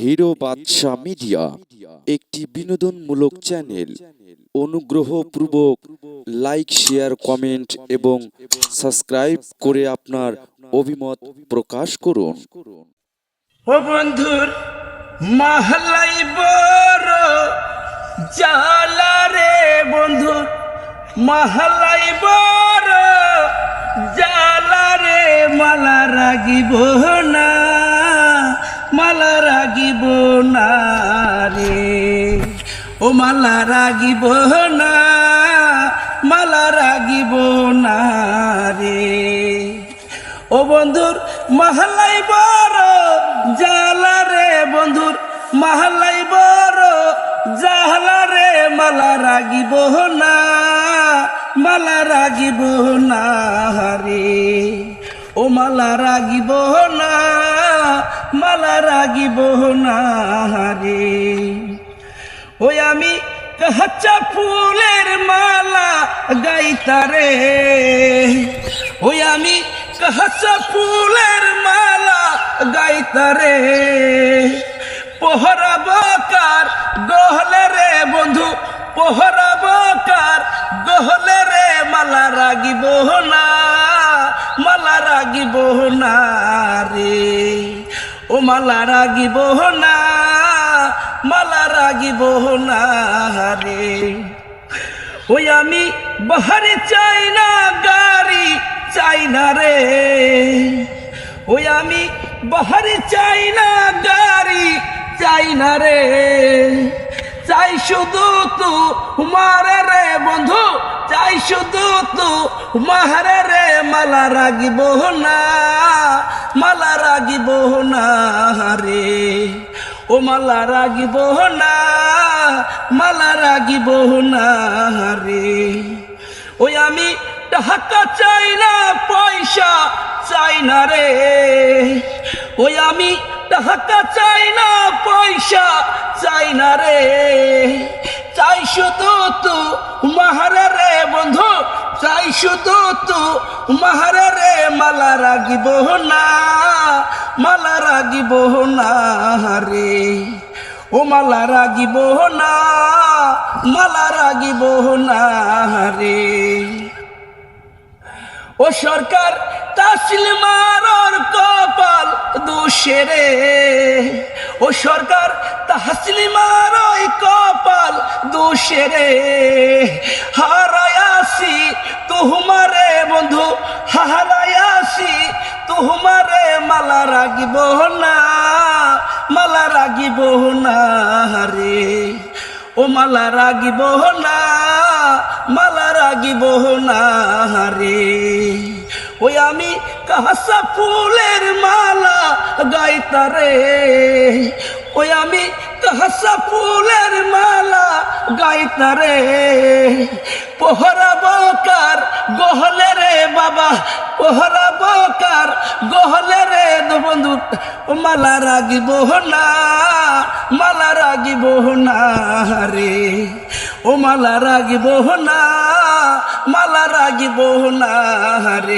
Hero বাদশা media একটি বিনোদনমূলক channel. অনুগ্রহ অনুগ্রহপূর্বক লাইক, শেয়ার, কমেন্ট এবং সাবস্ক্রাইব করে আপনার অভিমত প্রকাশ করুন। ও বন্ধুর মহলাই বড় জালা রে বন্ধু, মহলাই বড় জালা রে মালা রাগিব। মালা রাগিব না রে। ও মালা রাগিব না, মালা রাগিব না রে। ও বন্ধুর মহলাই বড় জালা রে বন্ধুর, মহলাই বড় জালা রে। মালা রাগিব না, মালা রাগিব না রে। ও মালা রাগিব না মালা রাগিব না রে ওই আমি কাঁচা ফুলের মালা গাইতারে ওই আমি কাঁচা ফুলের মালা গাইতারে পোহরা বকার গহলে রে বন্ধু, পোহরা বকার গহলে রে মালা রাগিব না, মালা রাগিব না রে। ও মালা রাগিব না, মালা রাগিব না রে ওই আমি বাহারে চাই না গাড়ি, চাই না রে। ওই আমি বাহারে চাই না গাড়ি, চাই না রে। চাই শুধু তু মারে রে বন্ধু, চাই শুধু তু মারে রে, মালা রাগিব না। মালা রাগিব না রে। ও মালা রাগিব না, মালা রাগিব না রে। ওই আমি টাকা চাই না, পয়সা চাই না রে। ওই আমি টাকা চাই না, পয়সা চাই না রে। চাই শুধু তু মাহারে রে বন্ধু, চাই শুধু তু মাহারে রে। মালা রাগিব না, মালা রাগিব না রে। ও মালা রাগিব না, মালা রাগিব না রে। ও সরকার তাসিল মারর কপাল দোষে রে। ও সরকার তাহসিল মারই কপাল দোষে রে। হারায়াসি তুহমারে বন্ধু হারায়াসি তোমারে মালা রাগিব না, মালা রাগিব না রে। ও মালা রাগিব না, মালা রাগিব না রে। ওই আমি কাহাসা ফুলের মালা গাইতারে। ওই আমি কাহাসা ফুলের মালা গাইতারে পোহরা বকার গহলে রে বাবা, পোহরা বকার গহলে রে। বন্ধু মালা রাগিব না, মালা রাগিব না রে। ও মালা রাগিব না, মালা রাগিব না রে।